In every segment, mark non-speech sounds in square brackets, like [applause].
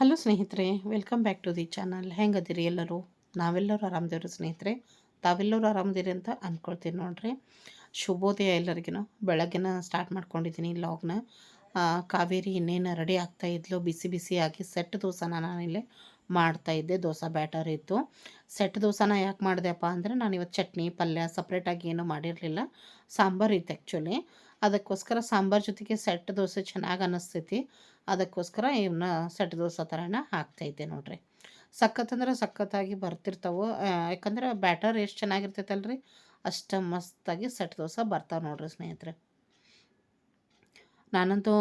Hello ಸ್ನೇಹಿತರೆ, welcome back to the channel. ಹೆಂಗದಿರಿ ಎಲ್ಲರೂ? ನಾವೆಲ್ಲರೂ ಆರಾಮದಿರು ಸ್ನೇಹಿತರೆ. ತಾವೆಲ್ಲರೂ ಆರಾಮದಿರಿ ಅಂತ ಅಂದ್ಕೊಳ್ತೀನಿ ನೋಡ್ರಿ. ಶುಭೋದಯ ಎಲ್ಲರಿಗೂ ಬೆಳಗ್ಗೆನ ಸ್ಟಾರ್ಟ್ ಮಾಡ್ಕೊಂಡಿದ್ದೀನಿ ಲಾಗ್ನ. ಕಾವೇರಿ ಇನ್ನೇನು ರೆಡಿ ಆಗ್ತಾ ಇದ್ಲು? ಬಿಸಿ ಬಿಸಿಯಾಗಿ ಸೆಟ್ ದೋಸೆನ ನಾನಿಲ್ಲೇ ಮಾಡ್ತಾ ಇದ್ದೆ. ದೋಸೆ ಬ್ಯಾಟರ್ ಇತ್ತು. ಸೆಟ್ ದೋಸೆನ ಯಾಕೆ ಮಾಡಿದೆಪ್ಪ ಅಂದರೆ ನಾನು ಇವತ್ತು ಚಟ್ನಿ, ಪಲ್ಯ ಸಪ್ರೇಟಾಗಿ ಏನೂ ಮಾಡಿರಲಿಲ್ಲ. ಸಾಂಬಾರು ಇತ್ತು ಆ್ಯಕ್ಚುಲಿ ಅದಕ್ಕೋಸ್ಕರ ಸಾಂಬಾರು ಜೊತೆಗೆ ಸೆಟ್ ದೋಸೆ ಚೆನ್ನಾಗಿ ಅನ್ನಿಸ್ತೈತಿ ಅದಕ್ಕೋಸ್ಕರ ಇವನ್ನ ಸೆಟ್ ದೋಸೆ ಥರನ ಹಾಕ್ತಾಯಿದ್ದೆ ನೋಡ್ರಿ. ಸಖತ್ತಂದ್ರೆ ಸಖತ್ತಾಗಿ ಬರ್ತಿರ್ತಾವೆ. ಯಾಕಂದ್ರೆ ಬ್ಯಾಟರ್ ಎಷ್ಟು ಚೆನ್ನಾಗಿರ್ತೈತಲ್ರಿ? ಅಷ್ಟು ಮಸ್ತಾಗಿ ಸೆಟ್ ದೋಸೆ ಬರ್ತಾವೆ ನೋಡ್ರಿ ಸ್ನೇಹಿತರೆ. ನಾನಂತೂ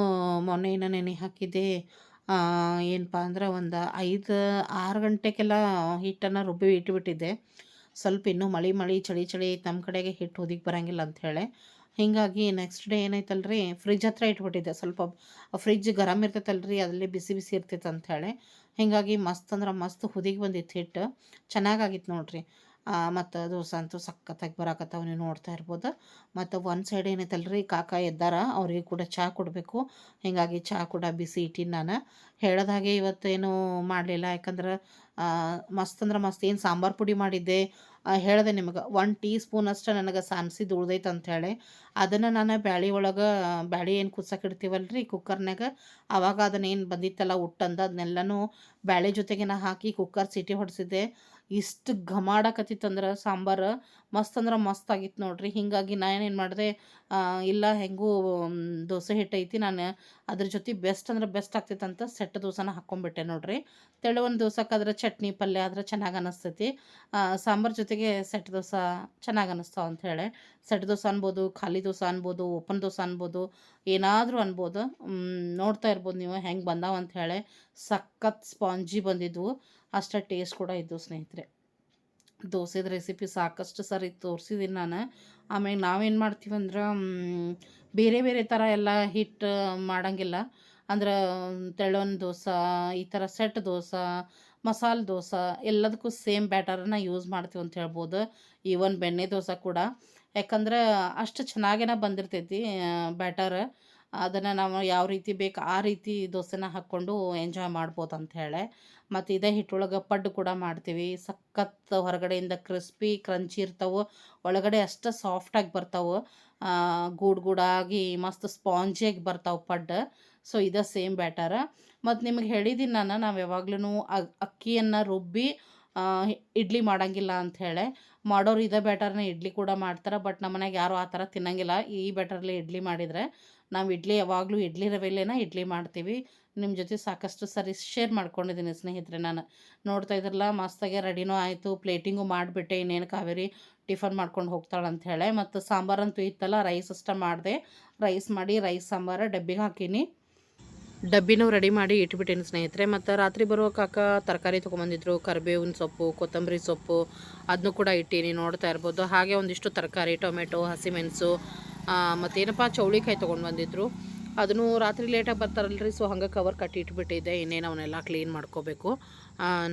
ಮೊನ್ನೆ ಇನ್ನೂ ನೆನೆ ಹಾಕಿದ್ದೆ. ಏನಪ್ಪ ಅಂದ್ರೆ ಒಂದು ಐದು, ಆರು ಗಂಟೆಗೆಲ್ಲ ಹಿಟ್ಟನ್ನು ರುಬ್ಬಿ ಇಟ್ಬಿಟ್ಟಿದ್ದೆ. ಸ್ವಲ್ಪ ಇನ್ನೂ ಮಳೆ ಮಳೆ ಚಳಿ ಚಳಿ ನಮ್ಮ ಕಡೆಗೆ ಹಿಟ್ಟು ಹೊದಿಗೆ ಬರೋಂಗಿಲ್ಲ ಅಂಥೇಳಿ ಹೀಗಾಗಿ ನೆಕ್ಸ್ಟ್ ಡೇ ಏನಾಯ್ತಲ್ರಿ ಫ್ರಿಜ್ ಹತ್ರ ಇಟ್ಬಿಟ್ಟಿದ್ದೆ. ಸ್ವಲ್ಪ ಫ್ರಿಜ್ ಗರಮ್ ಇರ್ತೈತಲ್ರಿ, ಅದರಲ್ಲಿ ಬಿಸಿ ಬಿಸಿ ಇರ್ತೈತೆ ಅಂಥೇಳಿ ಹೀಗಾಗಿ ಮಸ್ತ್ ಅಂದ್ರೆ ಮಸ್ತ್ ಹುದಿಗೆ ಬಂದಿತ್ತು ಹಿಟ್ಟು ಚೆನ್ನಾಗಾಗಿತ್ತು ನೋಡ್ರಿ. ಮತ್ತು ದೋಸೆ ಅಂತೂ ಸಖತ್ತಾಗಿ ಬರಾಕತ್ತಾವ ನೀವು ನೋಡ್ತಾ ಇರ್ಬೋದು. ಮತ್ತು ಒಂದು ಸೈಡ್ ಏನೈತಲ್ರಿ, ಕಾಕ ಎದ್ದಾರ, ಅವ್ರಿಗೆ ಕೂಡ ಚಹಾ ಕೊಡಬೇಕು. ಹೀಗಾಗಿ ಚಹಾ ಕೂಡ ಬಿಸಿ ಇಟ್ಟಿನಿ ನಾನು. ಹೇಳೋದಾಗೆ ಇವತ್ತೇನು ಮಾಡಲಿಲ್ಲ. ಯಾಕಂದ್ರೆ ಮಸ್ತ್ ಅಂದ್ರೆ ಮಸ್ತ್. ಏನು ಸಾಂಬಾರು ಪುಡಿ ಮಾಡಿದ್ದೆ? ಹೇಳಿದೆ ನಿಮಗೆ ಒನ್ ಟೀ ಸ್ಪೂನ್ ಅಷ್ಟು ನನಗೆ ಸಾನ್ಸಿದ್ದು ಉಳ್ದೈತೆ ಅಂಥೇಳಿ ಅದನ್ನು ನಾನು ಬ್ಯಾಳಿ ಒಳಗೆ, ಬ್ಯಾಳಿ ಏನು ಕುದ್ಸಕ್ಕೆ ರೀ ಕುಕ್ಕರ್ನಾಗ ಆವಾಗ ಅದನ್ನ ಏನು ಬಂದಿತ್ತಲ್ಲ, ಉಟ್ಟಂದು ಅದನ್ನೆಲ್ಲನೂ ಬ್ಯಾಳಿ ಜೊತೆಗೆ ನಾ ಹಾಕಿ ಕುಕ್ಕರ್ ಸಿಟಿ ಹೊಡೆಸಿದ್ದೆ. ಇಷ್ಟು ಘಮಾಡಕತ್ತಿತ್ತಂದ್ರೆ ಸಾಂಬಾರು ಮಸ್ತ್ ಅಂದ್ರೆ ಮಸ್ತ್ ಆಗಿತ್ತು ನೋಡ್ರಿ. ಹೀಗಾಗಿ ನಾನೇನು ಮಾಡಿದೆ ಇಲ್ಲ ಹೆಂಗೂ ದೋಸೆ ಹಿಟ್ಟೈತಿ ನಾನು ಅದ್ರ ಜೊತೆ ಬೆಸ್ಟ್ ಅಂದ್ರೆ ಬೆಸ್ಟ್ ಆಗ್ತೈತಂತ ಸೆಟ್ ದೋಸೆನ ಹಾಕ್ಕೊಂಬಿಟ್ಟೆ ನೋಡ್ರಿ. ತೆಳು ಒಂದು ದೋಸಕ್ಕಾದ್ರೆ ಚಟ್ನಿ ಪಲ್ಯ ಆದ್ರೆ ಚೆನ್ನಾಗಿ ಅನ್ನಿಸ್ತೈತಿ ಸಾಂಬಾರು ಜೊತೆಗೆ ಸೆಟ್ ದೋಸೆ ಚೆನ್ನಾಗಿ ಅನ್ನಿಸ್ತಾವ ಅಂಥೇಳಿ ಸೆಟ್ ದೋಸೆ ಅನ್ಬೋದು, ಖಾಲಿ ದೋಸೆ ಅನ್ಬೋದು, ಓಪನ್ ದೋಸೆ ಅನ್ಬೋದು ಏನಾದರೂ ಅನ್ಬೋದು. ನೋಡ್ತಾ ಇರ್ಬೋದು ನೀವು ಹೆಂಗೆ ಬಂದಾವ ಹೇಳಿ. ಸಖತ್ ಸ್ಪಾಂಜಿ ಬಂದಿದ್ವು. ಅಷ್ಟೇ ಟೇಸ್ಟ್ ಕೂಡ ಇದ್ದವು ಸ್ನೇಹಿತರೆ. ದೋಸೆದ ರೆಸಿಪಿ ಸಾಕಷ್ಟು ಸರಿ ತೋರಿಸಿದ್ದೀನಿ ನಾನು. ಆಮೇಲೆ ನಾವೇನು ಮಾಡ್ತೀವಿ ಅಂದ್ರೆ ಬೇರೆ ಬೇರೆ ಥರ ಎಲ್ಲ ಹಿಟ್ಟು ಮಾಡೋಂಗಿಲ್ಲ. ಅಂದ್ರೆ ತೆಳ್ಳನ ದೋಸೆ, ಈ ಥರ ಸೆಟ್ ದೋಸೆ ಮಸಾಲೆ ದೋಸೆ ಎಲ್ಲದಕ್ಕೂ ಸೇಮ್ ಬ್ಯಾಟರನ್ನ ಯೂಸ್ ಮಾಡ್ತೀವಿ ಅಂತ ಹೇಳ್ಬೋದು. ಈವನ್ ಬೆಣ್ಣೆ ದೋಸೆ ಕೂಡ. ಯಾಕಂದ್ರೆ ಅಷ್ಟು ಚೆನ್ನಾಗೇನ ಬಂದಿರ್ತೈತಿ ಬ್ಯಾಟರ್ ಅದನ್ನು ನಾವು ಯಾವ ರೀತಿ ಬೇಕು ಆ ರೀತಿ ದೋಸೆನ ಹಾಕ್ಕೊಂಡು ಎಂಜಾಯ್ ಮಾಡ್ಬೋದು ಅಂತ ಹೇಳಿ. ಮತ್ತು ಇದೇ ಹಿಟ್ಟೊಳಗೆ ಪಡ್ಡು ಕೂಡ ಮಾಡ್ತೀವಿ. ಸಖತ್ ಹೊರಗಡೆಯಿಂದ ಕ್ರಿಸ್ಪಿ ಕ್ರಂಚಿ ಇರ್ತಾವೆ. ಒಳಗಡೆ ಅಷ್ಟು ಸಾಫ್ಟಾಗಿ ಬರ್ತಾವೆ. ಗೂಡು ಗೂಡಾಗಿ ಮಸ್ತ್ ಸ್ಪಾಂಜಿಯಾಗಿ ಬರ್ತಾವೆ ಪಡ್ಡು. ಸೊ ಇದೇ ಸೇಮ್ ಬ್ಯಾಟರ ಮತ್ತು ನಿಮಗೆ ಹೇಳಿದ್ದೀನಿ ನಾನು, ನಾವು ಯಾವಾಗ್ಲೂ ಅಕ್ಕಿಯನ್ನು ರುಬ್ಬಿ ಇಡ್ಲಿ ಮಾಡೋಂಗಿಲ್ಲ ಅಂಥೇಳಿ ಮಾಡೋರು ಇದೇ ಬ್ಯಾಟರ್ನ ಇಡ್ಲಿ ಕೂಡ ಮಾಡ್ತಾರೆ, ಬಟ್ ನಮ್ಮ ಮನೆಗೆ ಯಾರು ಆ ಥರ ತಿನ್ನೋಂಗಿಲ್ಲ. ಈ ಬ್ಯಾಟರ್ಲಿ ಇಡ್ಲಿ ಮಾಡಿದರೆ ನಾವು ಇಡ್ಲಿ ಯಾವಾಗಲೂ ಇಡ್ಲಿ ರವೆಲೇನ ಇಡ್ಲಿ ಮಾಡ್ತೀವಿ. ನಿಮ್ಮ ಜೊತೆ ಸಾಕಷ್ಟು ಸರಿ ಶೇರ್ ಮಾಡ್ಕೊಂಡಿದ್ದೀನಿ ಸ್ನೇಹಿತರೆ ನಾನು. ನೋಡ್ತಾ ಇದ್ರಲ್ಲ, ಮಸ್ತಾಗೆ ರೆಡಿನೂ ಆಯಿತು, ಪ್ಲೇಟಿಂಗು ಮಾಡಿಬಿಟ್ಟೆ, ಇನ್ನೇನು ಕಾವೇರಿ ಟಿಫನ್ ಮಾಡ್ಕೊಂಡು ಹೋಗ್ತಾಳೆ ಅಂಥೇಳಿ ಮತ್ತು ಸಾಂಬಾರಂತೂ ಇತ್ತಲ್ಲ, ರೈಸ್ ಅಷ್ಟೇ ಮಾಡಿದೆ. ರೈಸ್ ಮಾಡಿ, ರೈಸ್, ಸಾಂಬಾರು, ಡಬ್ಬಿಗೆ ಹಾಕೀನಿ. ಡಬ್ಬಿನೂ ರೆಡಿ ಮಾಡಿ ಇಟ್ಬಿಟ್ಟೀನಿ ಸ್ನೇಹಿತರೆ. ಮತ್ತು ರಾತ್ರಿ ಬರುವ ಕಾಕ ತರಕಾರಿ ತೊಗೊಂಬಂದಿದ್ರು, ಕರಿಬೇವಿನ ಸೊಪ್ಪು, ಕೊತ್ತಂಬರಿ ಸೊಪ್ಪು ಅದನ್ನು ಕೂಡ ಇಟ್ಟೀನಿ ನೋಡ್ತಾ ಇರ್ಬೋದು. ಹಾಗೆ ಒಂದಿಷ್ಟು ತರಕಾರಿ, ಟೊಮೆಟೊ, ಹಸಿಮೆಣಸು ಮತ್ತೇನಪ್ಪ ಚೌಳಿಕಾಯಿ ತೊಗೊಂಡು ಬಂದಿದ್ರು ಅದನ್ನು ರಾತ್ರಿ ಲೇಟಾಗಿ ಬರ್ತಾರಲ್ರಿ ಸೊ ಹಂಗೆ ಕವರ್ ಕಟ್ಟಿ ಇಟ್ಬಿಟ್ಟಿದ್ದೆ ಇನ್ನೇನು ಅವನ್ನೆಲ್ಲ ಕ್ಲೀನ್ ಮಾಡ್ಕೋಬೇಕು.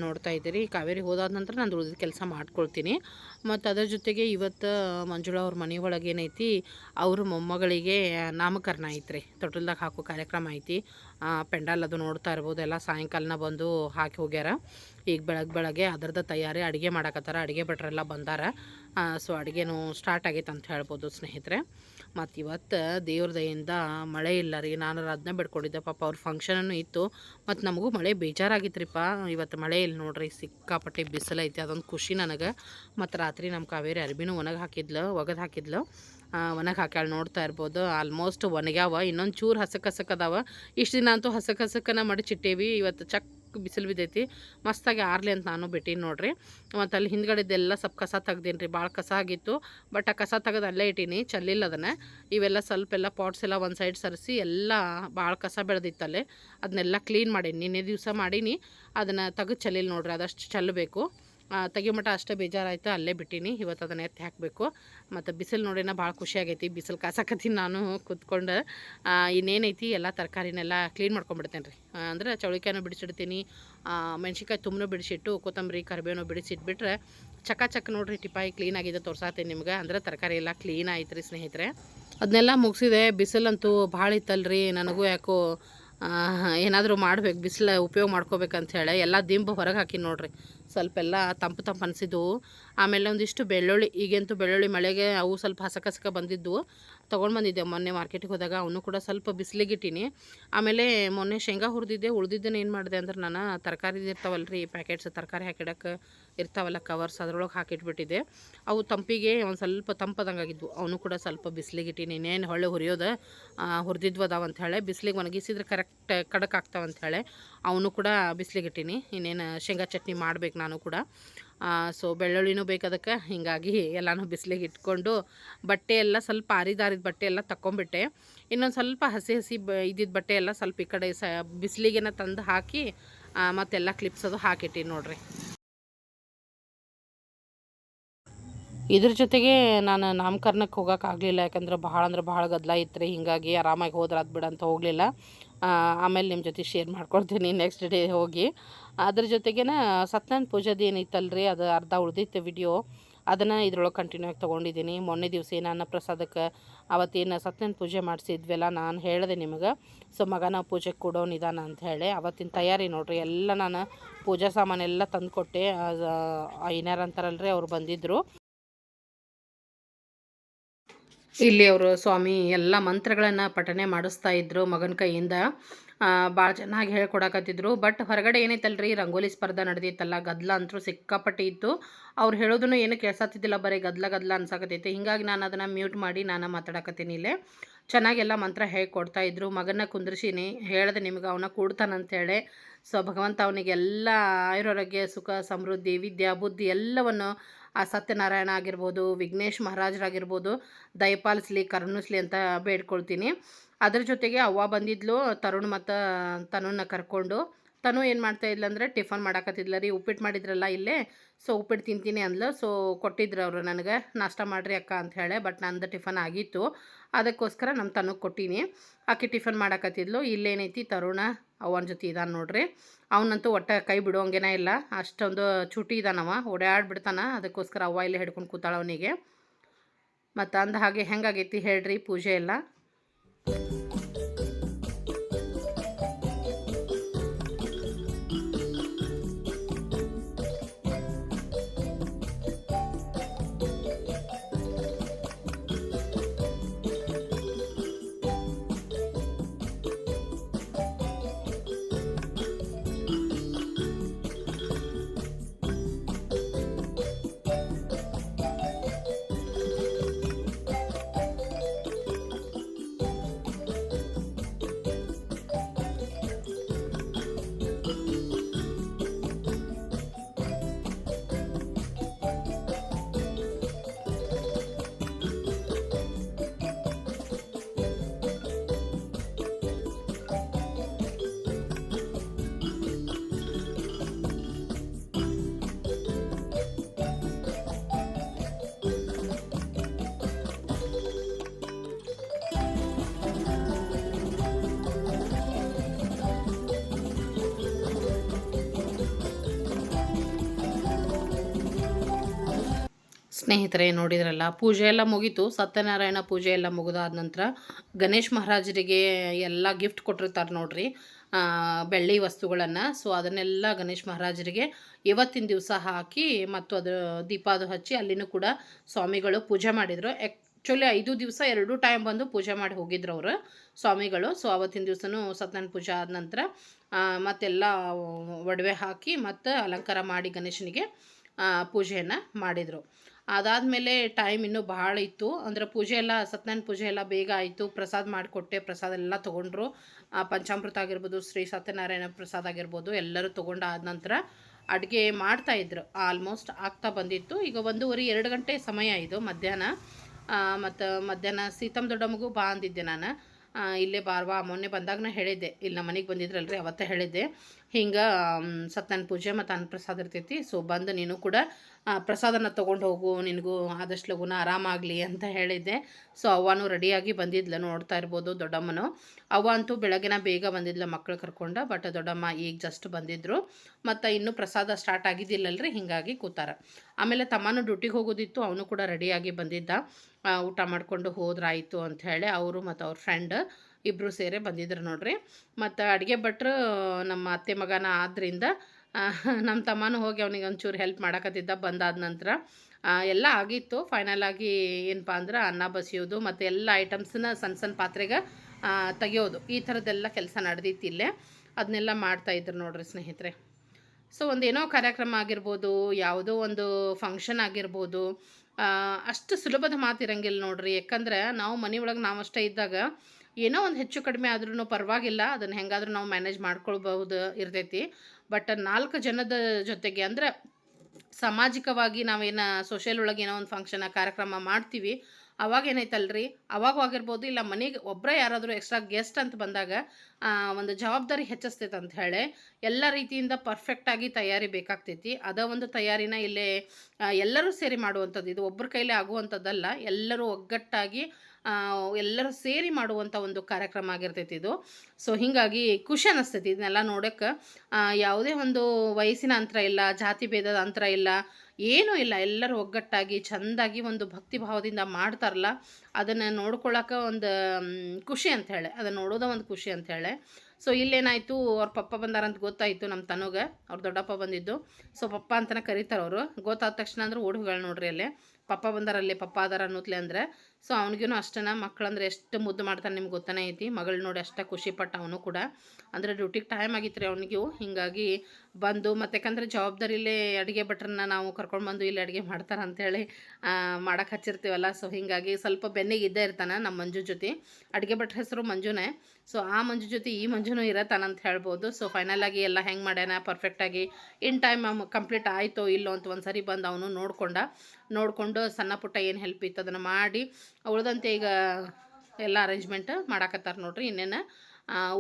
ನೋಡ್ತಾ ಇದ್ದೀರಿ. ಕಾವೇರಿ ಹೋದಾದ ನಂತರ ನಾನು ಉಳಿದ ಕೆಲಸ ಮಾಡ್ಕೊಳ್ತೀನಿ. ಮತ್ತು ಅದರ ಜೊತೆಗೆ ಇವತ್ತು ಮಂಜುಳಾ ಅವ್ರ ಮನೆ ಒಳಗೆ ಏನೈತಿ, ಅವ್ರ ಮೊಮ್ಮಗಳಿಗೆ ನಾಮಕರಣ ಐತ್ರಿ. ತೊಟಲ್ದಾಗ ಹಾಕೋ ಕಾರ್ಯಕ್ರಮ ಐತಿ. ಪೆಂಡಲ್ ಅದು ನೋಡ್ತಾ ಇರ್ಬೋದು. ಎಲ್ಲ ಸಾಯಂಕಾಲನ ಬಂದು ಹಾಕಿ ಹೋಗ್ಯಾರ. ಈಗ ಬೆಳಗ್ಗೆ ಬೆಳಗ್ಗೆ ಅದರದ ತಯಾರಿ ಅಡುಗೆ ಮಾಡಕತ್ತಾರ. ಅಡುಗೆ ಭಟ್ರೆಲ್ಲ ಬಂದಾರ. ಸೊ ಅಡುಗೆನೂ ಸ್ಟಾರ್ಟ್ ಆಗೈತೆ ಅಂತ ಹೇಳ್ಬೋದು ಸ್ನೇಹಿತರೆ. ಮತ್ತು ಇವತ್ತು ದೇವ್ರ ದಯಿಂದ ಮಳೆ ಇಲ್ಲ ರೀ ನಾನು ಅದನ್ನ ಬಿಡ್ಕೊಂಡಿದ್ದೆ. ಪಾಪ ಅವ್ರ ಫಂಕ್ಷನೂ ಇತ್ತು. ಮತ್ತು ನಮಗೂ ಮಳೆ ಬೇಜಾರಾಗಿತ್ತು ಇವತ್ತು ಮಳೆ ಇಲ್ಲ ನೋಡ್ರಿ, ಸಿಕ್ಕಾಪಟ್ಟೆ ಬಿಸಿಲೈತಿ ಅದೊಂದು ಖುಷಿ ನನಗೆ. ಮತ್ತು ರಾತ್ರಿ ನಮ್ಮ ಕಾವೇರಿ ಅರ್ಬಿನೂ ಒಣಗಿ ಹಾಕಿದ್ಲು, ಒಗದು ಹಾಕಿದ್ಲು. ಒಣಗಿ ಹಾಕ್ಯಾಳ ನೋಡ್ತಾ ಇರ್ಬೋದು. ಆಲ್ಮೋಸ್ಟ್ ಒಣಗ್ಯಾವ. ಇನ್ನೊಂದು ಚೂರು ಹಸಕ್ಕೆ ಹಸಕ್ಕೆ ಅದಾವ. ಇಷ್ಟು ದಿನ ಅಂತೂ ಹಸಕ್ಕೆ ಹಸಕ್ಕನ ಮಡಚಿಟ್ಟೇವಿ. ಇವತ್ತು ಚಕ್ ಬಿಸಿಲು ಬಿದ್ದೈತಿ ಮಸ್ತಾಗಿ ಆರ್ಲಿ ಅಂತ ನಾನು ಬಿಟ್ಟೀನಿ ನೋಡ್ರಿ. ಮತ್ತು ಅಲ್ಲಿ ಹಿಂದ್ಗಡೆದೆಲ್ಲ ಸ್ವಲ್ಪ ಕಸ ತೆಗ್ದೀನಿ ರೀ ಭಾಳ ಕಸ ಆಗಿತ್ತು. ಬಟ್ ಆ ಕಸ ತೆಗೆದು ಅಲ್ಲೇ ಇಟ್ಟೀನಿ, ಚಲ್ಲಿಲ್ಲ ಅದನ್ನು. ಇವೆಲ್ಲ ಸ್ವಲ್ಪ ಎಲ್ಲ ಪಾಟ್ಸ್ ಎಲ್ಲ ಒಂದು ಸೈಡ್ ಸರಿಸಿ ಎಲ್ಲ ಭಾಳ ಕಸ ಬೆಳೆದಿತ್ತಲ್ಲೇ ಅದನ್ನೆಲ್ಲ ಕ್ಲೀನ್ ಮಾಡೀನಿ, ನಿನ್ನೆ ದಿವಸ ಮಾಡೀನಿ. ಅದನ್ನು ತೆಗೆದು ಚಲ್ಲಿಲ್ಲ ನೋಡ್ರಿ, ಅದಷ್ಟು ಚೆಲ್ಲಬೇಕು ತೆಗಿಯೋ ಮಟ್ಟ ಅಷ್ಟೇ ಬೇಜಾರಾಯಿತು, ಅಲ್ಲೇ ಬಿಟ್ಟೀನಿ. ಇವತ್ತು ಅದನ್ನ ಎತ್ತಿ ಹಾಕಬೇಕು. ಮತ್ತು ಬಿಸಿಲು ನೋಡಿನ ಭಾಳ ಖುಷಿಯಾಗೈತಿ ಬಿಸಿಲು ಕಾಸಾಕತ್ತೀನಿ ನಾನು ಕೂತ್ಕೊಂಡು. ಇನ್ನೇನೈತಿ? ಎಲ್ಲ ತರಕಾರಿನೆಲ್ಲ ಕ್ಲೀನ್ ಮಾಡ್ಕೊಂಬಿಡ್ತೇನೆ ರೀ ಅಂದ್ರೆ ಚೌಳಿಕಾಯಿನೂ ಬಿಡಿಸಿಡ್ತೀನಿ. ಮೆಣ್ಸಿನ್ಕಾಯಿ ತುಂಬನೂ ಬಿಡಿಸಿಟ್ಟು, ಕೊತ್ತಂಬರಿ ಕರಿಬೇವು ಬಿಡಿಸಿಟ್ಬಿಟ್ರೆ ಚಕ ಚಕ್ ನೋಡಿರಿ ಟಿಪಾಯಿ ಕ್ಲೀನ್ ಆಗಿದೆ ತೋರ್ಸಾತೀನಿ ನಿಮ್ಗೆ. ಅಂದ್ರೆ ತರಕಾರಿ ಎಲ್ಲ ಕ್ಲೀನ್ ಆಯ್ತು ರೀ ಸ್ನೇಹಿತರೆ. ಅದನ್ನೆಲ್ಲ ಮುಗಿಸಿದೆ. ಬಿಸಿಲಂತೂ ಭಾಳ ಇತ್ತಲ್ರಿ. ನನಗೂ ಯಾಕೋ ಏನಾದರೂ ಮಾಡ್ಬೇಕು, ಬಿಸಿಲು ಉಪಯೋಗ ಮಾಡ್ಕೋಬೇಕಂತ ಹೇಳಿ ಎಲ್ಲ ದಿಂಬು ಹೊರಗೆ ಹಾಕಿ ನೋಡ್ರಿ. ಸ್ವಲ್ಪ ಎಲ್ಲ ತಂಪು ತಂಪು ಅನಿಸಿದ್ವು. ಆಮೇಲೆ ಒಂದಿಷ್ಟು ಬೆಳ್ಳುಳ್ಳಿ, ಈಗಂತೂ ಬೆಳ್ಳುಳ್ಳಿ ಮಳೆಗೆ ಅವು ಸ್ವಲ್ಪ ಹಸಕಸಕ ಬಂದಿದ್ದವು ತೊಗೊಂಡು ಬಂದಿದ್ದೆ ಮೊನ್ನೆ ಮಾರ್ಕೆಟಿಗೆ ಹೋದಾಗ ಅವನು ಕೂಡ ಸ್ವಲ್ಪ ಬಿಸಿಲಿಗಿಟ್ಟಿನಿ. ಆಮೇಲೆ ಮೊನ್ನೆ ಶೇಂಗಾ ಹುರಿದಿದ್ದೆ. ಉಳ್ದಿದ್ದನ್ನು ಏನು ಮಾಡಿದೆ ಅಂದ್ರೆ ನಾನು ತರಕಾರಿ ಇರ್ತಾವಲ್ಲ ರೀ ಪ್ಯಾಕೆಟ್ಸ್ ತರಕಾರಿ ಹಾಕಿಡಕ್ಕೆ ಇರ್ತಾವಲ್ಲ ಕವರ್ಸ್ ಅದ್ರೊಳಗೆ ಹಾಕಿಟ್ಬಿಟ್ಟಿದ್ದೆ. ಅವು ತಂಪಿಗೆ ಒಂದು ಸ್ವಲ್ಪ ತಂಪದಂಗಾಗಿದ್ವು. ಅವನು ಕೂಡ ಸ್ವಲ್ಪ ಬಿಸಿಲಿಗಿಟ್ಟಿನಿ. ಇನ್ನೇನು ಹೊಳ್ಳೆ ಹುರಿಯೋದು ಹುರಿದಿದ್ವು ಅದಾವ ಹೇಳಿ, ಬಿಸಿಲಿಗೆ ಒಣಗಿಸಿದ್ರೆ ಕರೆಕ್ಟ್ ಕಡಕ್ ಆಗ್ತಾವಂತ ಹೇಳಿ, ಅವನು ಕೂಡ ಬಿಸಿಲಿಗಿಟ್ಟಿನಿ. ಇನ್ನೇನು ಶೇಂಗಾ ಚಟ್ನಿ ಮಾಡ್ಬೇಕು ನಾನು ಕೂಡ. ಸೊ ಬೆಳ್ಳುಳ್ಳಿನೂ ಬೇಕದಕ್ಕೆ ಹೀಗಾಗಿ ಎಲ್ಲನೂ ಬಿಸಿಲಿಗೆ ಇಟ್ಕೊಂಡು ಬಟ್ಟೆ ಎಲ್ಲ ಸ್ವಲ್ಪ ಆರಿದಾರಿದ ಬಟ್ಟೆ ಎಲ್ಲ ತಗೊಂಬಿಟ್ಟೆ ಇನ್ನೊಂದು ಸ್ವಲ್ಪ ಹಸಿ ಹಸಿ ಬ ಇದ್ದಿದ್ದ ಬಟ್ಟೆ ಎಲ್ಲ ಸ್ವಲ್ಪ ಈ ಕಡೆ ಸ, ಬಿಸಿಲಿಗೆನ ತಂದು ಹಾಕಿ ಮತ್ತೆಲ್ಲ ಕ್ಲಿಪ್ಸ್ ಅದು ಹಾಕಿಟ್ಟಿ ನೋಡ್ರಿ. ಇದ್ರ ಜೊತೆಗೆ ನಾನು ನಾಮಕರಣಕ್ಕೆ ಹೋಗೋಕ್ಕಾಗಲಿಲ್ಲ ಯಾಕಂದ್ರೆ ಭಾಳ ಅಂದ್ರೆ ಭಾಳ ಗದ್ದಲ ಇತ್ತು ಹಿಂಗಾಗಿ ಆರಾಮಾಗಿ ಹೋದ್ರೆ ಅದು ಬಿಡಂತ ಹೋಗಲಿಲ್ಲ. ಆಮೇಲೆ ನಿಮ್ಮ ಜೊತೆ ಶೇರ್ ಮಾಡ್ಕೊಳ್ತೀನಿ ನೆಕ್ಸ್ಟ್ ಡೇ ಹೋಗಿ. ಅದ್ರ ಜೊತೆಗೇನ ಸತ್ಯನಾರಾಯಣ ಪೂಜಾದ ಏನಿತ್ತಲ್ಲ ರೀ ಅದು ಅರ್ಧ ಉಳ್ದಿತ್ತು ವಿಡಿಯೋ ಅದನ್ನು ಇದ್ರೊಳಗೆ ಕಂಟಿನ್ಯೂ ಆಗಿ ತೊಗೊಂಡಿದ್ದೀನಿ. ಮೊನ್ನೆ ದಿವಸ ನಾನು ಪ್ರಸಾದಕ್ಕೆ ಅವತ್ತೇನು ಸತ್ಯನ ಪೂಜೆ ಮಾಡಿಸಿದ್ವಲ್ಲ, ನಾನು ಹೇಳಿದೆ ನಿಮಗೆ. ಸೊ ಮಗನ ಪೂಜೆ ಕೊಡೋ ನಿಧಾನ ಅಂತ ಹೇಳಿ, ಅವತ್ತಿನ ತಯಾರಿ ನೋಡ್ರಿ, ಎಲ್ಲ ನಾನು ಪೂಜಾ ಸಾಮಾನೆಲ್ಲ ತಂದುಕೊಟ್ಟೆ. ಐನಾರ ಅಂತಾರಲ್ರಿ, ಅವ್ರು ಬಂದಿದ್ದರು ಇಲ್ಲಿ ಅವರು ಸ್ವಾಮಿ ಎಲ್ಲ ಮಂತ್ರಗಳನ್ನು ಪಠನೆ ಮಾಡಿಸ್ತಾ ಇದ್ರು ಮಗನ ಕೈಯಿಂದ. ಭಾಳ ಚೆನ್ನಾಗಿ ಹೇಳ್ಕೊಡಕತ್ತಿದ್ರು. ಬಟ್ ಹೊರಗಡೆ ಏನೈತಲ್ರಿ, ರಂಗೋಲಿ ಸ್ಪರ್ಧೆ ನಡೆದಿತ್ತಲ್ಲ ಗದ್ಲ ಅಂತೂ ಸಿಕ್ಕಾಪಟ್ಟೆ ಇತ್ತು ಅವ್ರು ಹೇಳೋದನ್ನು ಏನು ಕೇಳ್ಸತ್ತಿದ್ದಿಲ್ಲ, ಬರೀ ಗದ್ಲ ಗದ್ಲ ಅನ್ಸಕತ್ತೈತೆ. ಹಿಂಗಾಗಿ ನಾನು ಅದನ್ನು ಮ್ಯೂಟ್ ಮಾಡಿ ನಾನು ಮಾತಾಡಕತ್ತೀನಿ ಇಲ್ಲೇ. ಚೆನ್ನಾಗೆಲ್ಲ ಮಂತ್ರ ಹೇಳ್ಕೊಡ್ತಾ ಇದ್ರು. ಮಗನ ಕುಂದ್ರಿಸಿನಿ, ಹೇಳ್ದೆ ನಿಮ್ಗೆ ಅವನ ಕೂಡ್ತಾನಂತೇಳಿ. ಸೊ, ಭಗವಂತ ಅವನಿಗೆಲ್ಲ ಆಯುರಾರೋಗ್ಯ, ಸುಖ, ಸಮೃದ್ಧಿ, ವಿದ್ಯಾ, ಬುದ್ಧಿ ಎಲ್ಲವನ್ನು ಆ ಸತ್ಯನಾರಾಯಣ ಆಗಿರ್ಬೋದು, ವಿಘ್ನೇಶ್ ಮಹಾರಾಜರಾಗಿರ್ಬೋದು, ದಯಪಾಲಿಸ್ಲಿ, ಕರುಣಿಸ್ಲಿ ಅಂತ ಬೇಡ್ಕೊಳ್ತೀನಿ. ಅದ್ರ ಜೊತೆಗೆ ಅವ್ವ ಬಂದಿದ್ಲು, ತರುಣ್ ಮತ್ತು ತನುನ ಕರ್ಕೊಂಡು. ತನು ಏನು ಮಾಡ್ತಾ ಇದ್ಲಂದ್ರೆ ಟಿಫನ್ ಮಾಡಾಕತ್ತಿದ್ಲ ರೀ ಉಪ್ಪಿಟ್ಟು ಮಾಡಿದ್ರಲ್ಲ ಇಲ್ಲೇ ಸೊ ಉಪ್ಪಿಟ್ಟು ತಿಂತೀನಿ ಅಂದ್ಲು ಸೊ ಕೊಟ್ಟಿದ್ರು ಅವರು ನನಗೆ, ನಾಷ್ಟ ಮಾಡಿರಿ ಅಕ್ಕ ಅಂತ ಹೇಳಿ ಬಟ್ ನಂದು ಟಿಫನ್ ಆಗಿತ್ತು. ಅದಕ್ಕೋಸ್ಕರ ನಮ್ಮ ತನಗೆ ಕೊಟ್ಟೀನಿ. ಆಕೆ ಟಿಫನ್ ಮಾಡಾಕತ್ತಿದ್ಲು, ಇಲ್ಲೇನೈತಿ ತರುಣ ಅವನ ಜೊತೆ ಇದ್ದಾನೆ ನೋಡ್ರಿ. ಅವನಂತೂ ಒಟ್ಟ ಕೈ ಬಿಡೋಂಗೇನ ಇಲ್ಲ, ಅಷ್ಟೊಂದು ಚೂಟಿ ಇದಾನವ ಓಡಾಡ್ಬಿಡ್ತಾನ ಅದಕ್ಕೋಸ್ಕರ ಅವ್ವ ಇಲ್ಲೇ ಹಿಡ್ಕೊಂಡು ಕೂತಾಳ ಅವನಿಗೆ. ಮತ್ತು ಅಂದ ಹಾಗೆ ಹೆಂಗಾಗೈತಿ ಹೇಳ್ರಿ, ಪೂಜೆ ಎಲ್ಲ? くっ。ಸ್ನೇಹಿತರೆ ನೋಡಿದ್ರಲ್ಲ, ಪೂಜೆ ಎಲ್ಲ ಮುಗೀತು. ಸತ್ಯನಾರಾಯಣ ಪೂಜೆ ಎಲ್ಲ ಮುಗಿದಾದ ನಂತರ ಗಣೇಶ್ ಮಹಾರಾಜರಿಗೆ ಎಲ್ಲ ಗಿಫ್ಟ್ ಕೊಟ್ಟಿರ್ತಾರೆ ನೋಡ್ರಿ ಬೆಳ್ಳಿ ವಸ್ತುಗಳನ್ನು. ಸೊ ಅದನ್ನೆಲ್ಲ ಗಣೇಶ್ ಮಹಾರಾಜರಿಗೆ ಇವತ್ತಿನ ದಿವಸ ಹಾಕಿ ಮತ್ತು ಅದು ದೀಪ ಅದು ಹಚ್ಚಿ ಅಲ್ಲಿನೂ ಕೂಡ ಸ್ವಾಮಿಗಳು ಪೂಜೆ ಮಾಡಿದರು. ಆ್ಯಕ್ಚುಲಿ ಐದು ದಿವಸ ಎರಡು ಟೈಮ್ ಬಂದು ಪೂಜೆ ಮಾಡಿ ಹೋಗಿದ್ರು ಅವರು ಸ್ವಾಮಿಗಳು. ಸೊ ಅವತ್ತಿನ ದಿವಸನೂ ಸತ್ಯನ ಪೂಜೆ ಆದ ನಂತರ ಮತ್ತೆಲ್ಲ ಒಡವೆ ಹಾಕಿ ಮತ್ತು ಅಲಂಕಾರ ಮಾಡಿ ಗಣೇಶನಿಗೆ ಪೂಜೆಯನ್ನು ಮಾಡಿದರು. ಅದಾದಮೇಲೆ ಟೈಮ್ ಇನ್ನೂ ಭಾಳ ಇತ್ತು. ಅಂದರೆ ಪೂಜೆ ಎಲ್ಲ ಸತ್ಯನಾರಾಯಣ ಪೂಜೆ ಎಲ್ಲ ಬೇಗ ಆಯಿತು. ಪ್ರಸಾದ ಮಾಡಿಕೊಟ್ಟೆ, ಪ್ರಸಾದ ಎಲ್ಲ ತೊಗೊಂಡ್ರು. ಪಂಚಾಮೃತ ಆಗಿರ್ಬೋದು, ಶ್ರೀ ಸತ್ಯನಾರಾಯಣ ಪ್ರಸಾದ ಆಗಿರ್ಬೋದು, ಎಲ್ಲರೂ ತೊಗೊಂಡು ಆದ ನಂತರ ಅಡುಗೆ ಮಾಡ್ತಾಯಿದ್ರು ಆಲ್ಮೋಸ್ಟ್ ಆಗ್ತಾ ಬಂದಿತ್ತು. ಈಗ ಒಂದೂವರೆ, ಎರಡು ಗಂಟೆ ಸಮಯ ಇದು ಮಧ್ಯಾಹ್ನ. ಮತ್ತು ಮಧ್ಯಾಹ್ನ ಸೀತಮ್ಮ ದೊಡ್ಡಮ್ಮಗೂ ಮಗು ಬಾ ಅಂದಿದ್ದೆ ನಾನು. ಇಲ್ಲೇ ಬಾರ್ವಾ ಮೊನ್ನೆ ಬಂದಾಗ ಹೇಳಿದ್ದೆ. ಇಲ್ಲಿ ನಮ್ಮ ಮನೆಗೆ ಬಂದಿದ್ರಲ್ರಿ, ಅವತ್ತೇ ಹೇಳಿದ್ದೆ. ಹಿಂಗೆ ಸತ್ಯನಾರಾಯಣ ಪೂಜೆ ಮತ್ತು ಅನ್ನಪ್ರಸಾದ ಇರ್ತೈತಿ. ಸೊ ಬಂದು ನೀನು ಕೂಡ ಪ್ರಸಾದನ ತೊಗೊಂಡು ಹೋಗು, ನಿನಗೂ ಆದಷ್ಟು ಲಗುನ ಆರಾಮಾಗಲಿ ಅಂತ ಹೇಳಿದ್ದೆ. ಸೊ ಅವ್ವನೂ ರೆಡಿಯಾಗಿ ಬಂದಿದ್ಲು. ನೋಡ್ತಾ ಇರ್ಬೋದು ದೊಡ್ಡಮ್ಮನು. ಅವ್ವ ಅಂತೂ ಬೆಳಗ್ಗೆನ ಬೇಗ ಬಂದಿದ್ಲು ಮಕ್ಕಳು ಕರ್ಕೊಂಡು ಬಟ್ ದೊಡ್ಡಮ್ಮ ಈಗ ಜಸ್ಟ್ ಬಂದಿದ್ದರು ಮತ್ತು ಇನ್ನೂ ಪ್ರಸಾದ ಸ್ಟಾರ್ಟ್ ಆಗಿದ್ದಿಲ್ಲಲ್ರಿ, ಹೀಗಾಗಿ ಕೂತಾರ. ಆಮೇಲೆ ತಮ್ಮನೂ ಡ್ಯೂಟಿಗೆ ಹೋಗೋದಿತ್ತು, ಅವನು ಕೂಡ ರೆಡಿಯಾಗಿ ಬಂದಿದ್ದ. ಊಟ ಮಾಡಿಕೊಂಡು ಹೋದ್ರಾಯಿತು ಹೇಳಿ ಅವರು ಮತ್ತು ಅವ್ರ ಫ್ರೆಂಡ್ ಇಬ್ಬರು ಸೇರಿ ಬಂದಿದ್ರು ನೋಡ್ರಿ. ಮತ್ತು ಅಡುಗೆ ಭಟ್ರು ನಮ್ಮ ಅತ್ತೆ ಮಗನ ಆದ್ದರಿಂದ ನಮ್ಮ ತಮ್ಮನೂ ಹೋಗಿ ಅವನಿಗೆ ಒಂಚೂರು ಹೆಲ್ಪ್ ಮಾಡಕತ್ತಿದ್ದ, ಬಂದಾದ ನಂತರ. ಎಲ್ಲ ಆಗಿತ್ತು. ಫೈನಲ್ ಆಗಿ ಏನಪ್ಪ ಅಂದ್ರೆ ಅನ್ನ ಬಸಿಯೋದು ಮತ್ತು ಎಲ್ಲ ಐಟಮ್ಸನ್ನ ಸಣ್ಣ ಸಣ್ಣ ಪಾತ್ರೆಗೆ ತೆಗೆಯೋದು. ಈ ಥರದ್ದೆಲ್ಲ ಕೆಲಸ ನಡೆದಿತ್ತು ಇಲ್ಲೇ. ಅದನ್ನೆಲ್ಲ ಮಾಡ್ತಾಯಿದ್ರು ನೋಡ್ರಿ ಸ್ನೇಹಿತರೆ. ಸೊ ಒಂದೇನೋ ಕಾರ್ಯಕ್ರಮ ಆಗಿರ್ಬೋದು, ಯಾವುದೋ ಒಂದು ಫಂಕ್ಷನ್ ಆಗಿರ್ಬೋದು ಅಷ್ಟು ಸುಲಭದ ಮಾತಿರಂಗಿಲ್ಲ ನೋಡ್ರಿ. ಯಾಕಂದ್ರೆ ನಾವು ಮನೆ ಒಳಗೆ ನಾವಷ್ಟೇ ಇದ್ದಾಗ ಏನೋ ಒಂದು ಹೆಚ್ಚು ಕಡಿಮೆ ಆದ್ರೂ ಪರವಾಗಿಲ್ಲ, ಅದನ್ನು ಹೆಂಗಾದ್ರೂ ನಾವು ಮ್ಯಾನೇಜ್ ಮಾಡ್ಕೊಳ್ಬಹುದು ಇರ್ತೈತಿ. ಬಟ್ ನಾಲ್ಕು ಜನದ ಜೊತೆಗೆ ಅಂದ್ರೆ ಸಾಮಾಜಿಕವಾಗಿ ನಾವೇನ ಸೋಷಿಯಲ್ ಒಳಗೆ ಏನೋ ಒಂದು ಫಂಕ್ಷನ್ ಕಾರ್ಯಕ್ರಮ ಮಾಡ್ತೀವಿ, ಅವಾಗ ಏನೈತಲ್ರಿ? ಅವಾಗ ಆಗಿರ್ಬೋದು ಇಲ್ಲ ಮನೆಗೆ ಒಬ್ಬರೇ ಯಾರಾದರೂ ಎಕ್ಸ್ಟ್ರಾ ಗೆಸ್ಟ್ ಅಂತ ಬಂದಾಗ ಒಂದು ಜವಾಬ್ದಾರಿ ಹೆಚ್ಚಿಸ್ತೈತೆ ಅಂತ ಹೇಳಿ, ಎಲ್ಲ ರೀತಿಯಿಂದ ಪರ್ಫೆಕ್ಟಾಗಿ ತಯಾರಿ ಬೇಕಾಗ್ತೈತಿ. ಅದ ಒಂದು ತಯಾರಿನ ಇಲ್ಲೇ ಎಲ್ಲರೂ ಸೇರಿ ಮಾಡುವಂಥದ್ದು. ಇದು ಒಬ್ಬರ ಕೈಲೇ ಆಗುವಂಥದ್ದಲ್ಲ, ಎಲ್ಲರೂ ಒಗ್ಗಟ್ಟಾಗಿ ಎಲ್ಲರೂ ಸೇರಿ ಮಾಡುವಂಥ ಒಂದು ಕಾರ್ಯಕ್ರಮ ಆಗಿರ್ತೈತಿ ಇದು. ಸೊ ಹೀಗಾಗಿ ಖುಷಿ ಅನ್ನಿಸ್ತೈತಿ ಇದನ್ನೆಲ್ಲ ನೋಡೋಕ್ಕೆ ಯಾವುದೇ ಒಂದು ವಯಸ್ಸಿನ ಅಂತರ ಇಲ್ಲ, ಜಾತಿ ಭೇದದ ಅಂತರ ಇಲ್ಲ, ಏನೂ ಇಲ್ಲ. ಎಲ್ಲರೂ ಒಗ್ಗಟ್ಟಾಗಿ, ಚೆಂದಾಗಿ ಒಂದು ಭಕ್ತಿ ಭಾವದಿಂದ ಮಾಡ್ತಾರಲ್ಲ, ಅದನ್ನು ನೋಡ್ಕೊಳ್ಳೋಕೆ ಒಂದು ಖುಷಿ ಅಂತ ಹೇಳಿ. ಅದನ್ನು ನೋಡೋದ ಒಂದು ಖುಷಿ ಅಂತ ಹೇಳಿ. ಸೊ ಇಲ್ಲೇನಾಯಿತು, ಅವ್ರ ಪಪ್ಪ ಬಂದಾರಂತ ಗೊತ್ತಾಯಿತು ನಮ್ಮ ತನಗೆ. ಅವ್ರ ದೊಡ್ಡಪ್ಪ ಬಂದಿದ್ದು. ಸೊ ಪಪ್ಪ ಅಂತಲೇ ಕರೀತಾರೆ ಅವರು. ಗೊತ್ತಾದ ತಕ್ಷಣ ಅಂದ್ರೆ ಓಡಿ ನೋಡ್ರಿ ಅಲ್ಲಿ. ಪಪ್ಪ ಬಂದಾರಲ್ಲಿ ಪಪ್ಪ ಅದಾರ ಅನ್ನೋತ್ಲೆ ಅಂದ್ರೆ ಸೊ ಅವ್ನಿಗೂ ಅಷ್ಟೇ ಮಕ್ಕಳಂದ್ರೆ ಎಷ್ಟು ಮುದ್ದು ಮಾಡ್ತಾನೆ ನಿಮ್ಗೆ ಗೊತ್ತಾನೇ ಐತಿ. ಮಗಳು ನೋಡಿ ಅಷ್ಟ ಖುಷಿ ಪಟ್ಟ ಅವನು ಕೂಡ. ಅಂದರೆ ಡ್ಯೂಟಿಗೆ ಟೈಮ್ ಆಗಿತ್ತು ರೀ ಅವನಿಗೂ. ಹೀಗಾಗಿ ಬಂದು ಮತ್ತು ಯಾಕಂದ್ರೆ ಜವಾಬ್ದಾರಿಲೇ ಅಡುಗೆ ಭಟ್ರನ್ನ ನಾವು ಕರ್ಕೊಂಡು ಬಂದು ಇಲ್ಲಿ ಅಡುಗೆ ಮಾಡ್ತಾರೆ ಅಂಥೇಳಿ ಮಾಡಕ್ಕೆ ಹಚ್ಚಿರ್ತೀವಲ್ಲ. ಸೊ ಹೀಗಾಗಿ ಸ್ವಲ್ಪ ಬೆನ್ನಿಗೆ ಇದ್ದೇ ಇರ್ತಾನೆ ನಮ್ಮ ಮಂಜು ಜೊತೆ. ಅಡುಗೆ ಭಟ್ರ ಹೆಸರು ಮಂಜುನೇ. ಸೊ ಆ ಮಂಜು ಜೊತೆ ಈ ಮಂಜುನೂ ಇರತ್ತಾನಂತ ಹೇಳ್ಬೋದು. ಸೊ ಫೈನಲಾಗಿ ಎಲ್ಲ ಹೆಂಗೆ ಮಾಡ್ಯಾನ ಪರ್ಫೆಕ್ಟಾಗಿ ಇನ್ ಟೈಮ್ ಕಂಪ್ಲೀಟ್ ಆಯಿತೋ ಇಲ್ಲೋ ಅಂತ ಒಂದು ಸರಿ ಬಂದು ಅವನು ನೋಡ್ಕೊಂಡ. ನೋಡಿಕೊಂಡು ಸಣ್ಣ ಪುಟ್ಟ ಏನು ಹೆಲ್ಪ್ ಇತ್ತು ಅದನ್ನು ಮಾಡಿ, ಉಳ್ದಂತೆ ಈಗ ಎಲ್ಲ ಅರೇಂಜ್ಮೆಂಟ್ ಮಾಡಾಕತ್ತಾರ ನೋಡ್ರಿ, ಇನ್ನೇನು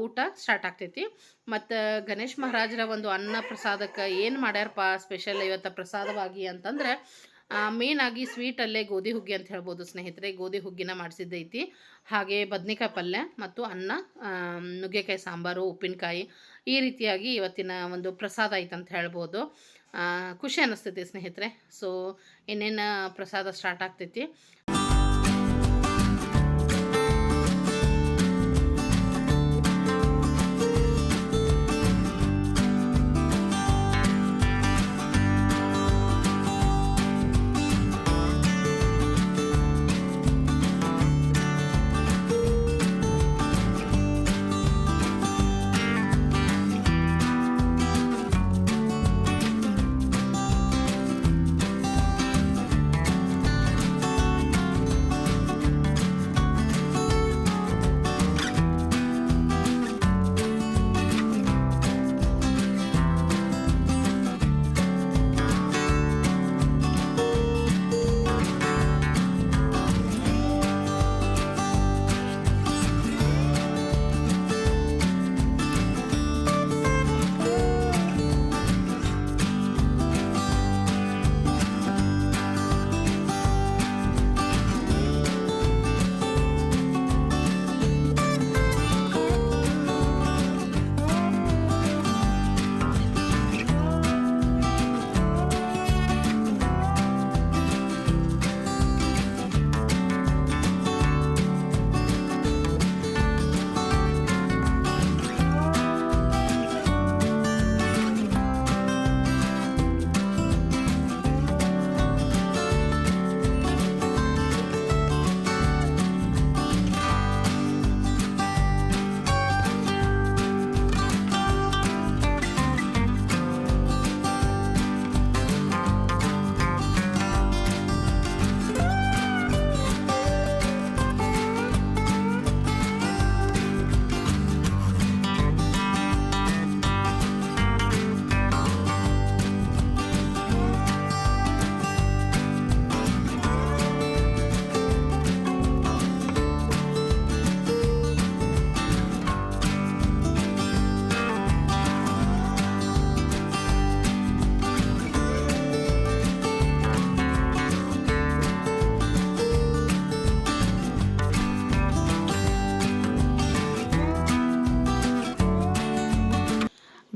ಊಟ ಸ್ಟಾರ್ಟ್ ಆಗ್ತೈತಿ. ಮತ್ತು ಗಣೇಶ್ ಮಹಾರಾಜರ ಒಂದು ಅನ್ನ ಪ್ರಸಾದಕ್ಕೆ ಏನು ಮಾಡ್ಯಾರಪ್ಪ ಸ್ಪೆಷಲ್ ಇವತ್ತು ಪ್ರಸಾದವಾಗಿ ಅಂತಂದ್ರೆ ಮೇನ್ ಆಗಿ ಸ್ವೀಟಲ್ಲೇ ಗೋಧಿ ಹುಗ್ಗಿ ಅಂತ ಹೇಳ್ಬೋದು ಸ್ನೇಹಿತರೆ. ಗೋಧಿ ಹುಗ್ಗಿನ ಮಾಡಿಸಿದ್ದೈತಿ ಹಾಗೆ ಬದ್ನಿಕಾಯಿ ಪಲ್ಯ ಮತ್ತು ಅನ್ನ ನುಗ್ಗೆಕಾಯಿ ಸಾಂಬಾರು, ಉಪ್ಪಿನಕಾಯಿ ಈ ರೀತಿಯಾಗಿ ಇವತ್ತಿನ ಒಂದು ಪ್ರಸಾದ ಐತಂತ ಹೇಳ್ಬೋದು. ಖುಷಿ ಅನ್ನಿಸ್ತೈತಿ ಸ್ನೇಹಿತರೆ. ಸೊ ಇನ್ನೇನು ಪ್ರಸಾದ ಸ್ಟಾರ್ಟ್ ಆಗ್ತೈತಿ?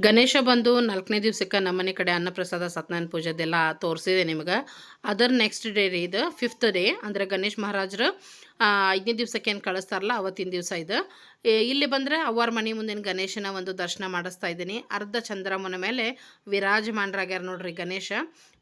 ಗಣೇಶ ಬಂದು ನಾಲ್ಕನೇ ದಿವ್ಸಕ್ಕೆ ನಮ್ಮನೆ ಕಡೆ ಅನ್ನಪ್ರಸಾದ ಸತ್ಯನಾರಾಯಣ ಪೂಜೆದೆಲ್ಲ ತೋರಿಸಿದೆ ನಿಮ್ಗೆ. ಅದರ ನೆಕ್ಸ್ಟ್ ಡೇ ರೀ ಇದು ಫಿಫ್ತ್ ಡೇ ಅಂದರೆ ಗಣೇಶ್ ಮಹಾರಾಜರು ಐದನೇ ದಿವಸಕ್ಕೆ ಏನು ಕಳಿಸ್ತಾರಲ್ಲ, ಅವತ್ತಿನ ದಿವಸ ಇದು. ಇಲ್ಲಿ ಬಂದರೆ ಅವ್ರ ಮನೆ ಮುಂದಿನ ಗಣೇಶನ ಒಂದು ದರ್ಶನ ಮಾಡಿಸ್ತಾ ಇದ್ದೀನಿ. ಅರ್ಧ ಚಂದ್ರಮ್ಮನ ಮೇಲೆ ವಿರಾಜಮಾನರಾಗ್ಯಾರ ನೋಡ್ರಿ ಗಣೇಶ.